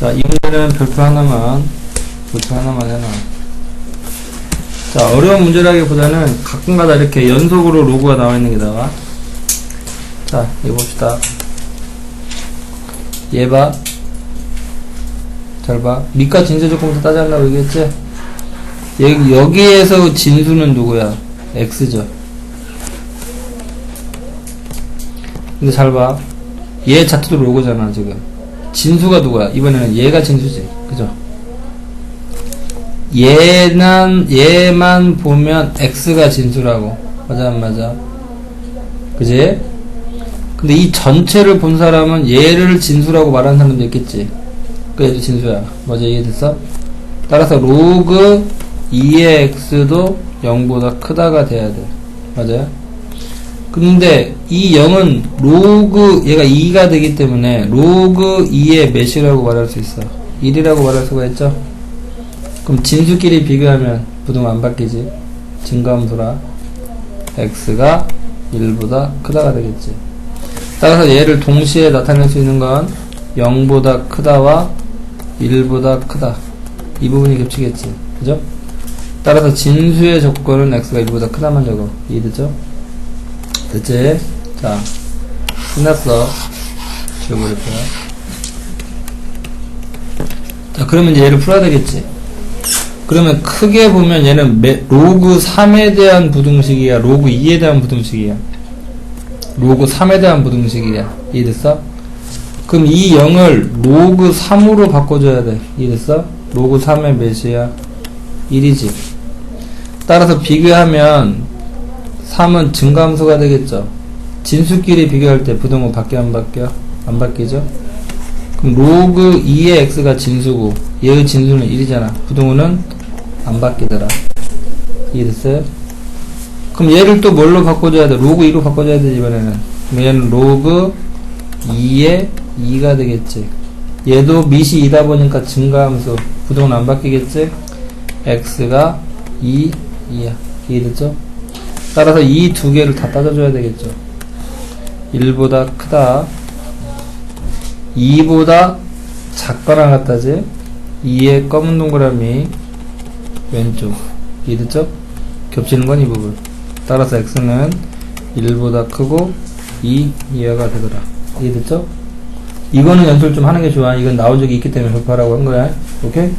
자, 이 문제는 별표 하나만, 별표 하나만 해놔. 자, 어려운 문제라기보다는 가끔가다 이렇게 연속으로 로그가 나와 있는 게 나와. 자, 이거 봅시다. 얘 봐. 잘 봐. 미가 진수 조건부터 따져한다고 얘기했지? 여기, 여기에서 진수는 누구야? X죠. 근데 잘 봐. 얘 자체도 로고잖아, 지금. 진수가 누구야? 이번에는 얘가 진수지. 그죠? 얘는, 얘만 보면 X가 진수라고. 맞아, 안 맞아? 그지? 근데 이 전체를 본 사람은 얘를 진수라고 말하는 사람도 있겠지. 그 얘도 진수야. 맞아, 이해됐어? 따라서 로그 2의 x도 0보다 크다가 돼야 돼. 맞아요? 근데 이 0은 로그 얘가 2가 되기 때문에 로그 2의 몇이라고 말할 수 있어. 1이라고 말할 수가 있죠? 그럼 진수끼리 비교하면 부동 안 바뀌지. 증가함수라 x가 1보다 크다가 되겠지. 따라서 얘를 동시에 나타낼 수 있는 건 0보다 크다와 1보다 크다. 이 부분이 겹치겠지. 그죠? 따라서 진수의 조건은 x가 1보다 크다만 적어. 이해되죠? 됐지? 자, 끝났어. 지워버릴 거야. 자, 그러면 이제 얘를 풀어야 되겠지. 그러면 크게 보면 얘는 매- 로그 3에 대한 부등식이야, 로그 2에 대한 부등식이야. 로그 3에 대한 부등식이야. 이해됐어? 그럼 이 0을 로그 3으로 바꿔줘야 돼. 이해됐어? 로그 3의 몇이야? 1이지. 따라서 비교하면 3은 증가함수가 되겠죠. 진수끼리 비교할 때 부등호 바뀌어 안 바뀌어? 안 바뀌죠? 그럼 로그 2의 x가 진수고 얘의 진수는 1이잖아. 부등호는 안 바뀌더라. 이해됐어요? 그럼 얘를 또 뭘로 바꿔줘야 돼? 로그 2로 바꿔줘야 돼, 이번에는. 그럼 얘는 로그 2의 2가 되겠지. 얘도 밑이 2다 보니까 증가함수. 부동은 안 바뀌겠지? x가 2, 2야. 이해됐죠? 따라서 이 두 개를 다 따져줘야 되겠죠. 1보다 크다. 2보다 작거나 같다지? 2의 검은 동그라미 왼쪽. 이해됐죠? 겹치는 건 이 부분. 따라서 x는 1보다 크고 2 이하가 되더라. 이해됐죠? 이거는 연습을 좀 하는 게 좋아. 이건 나온 적이 있기 때문에 접하라고 한 거야. 오케이?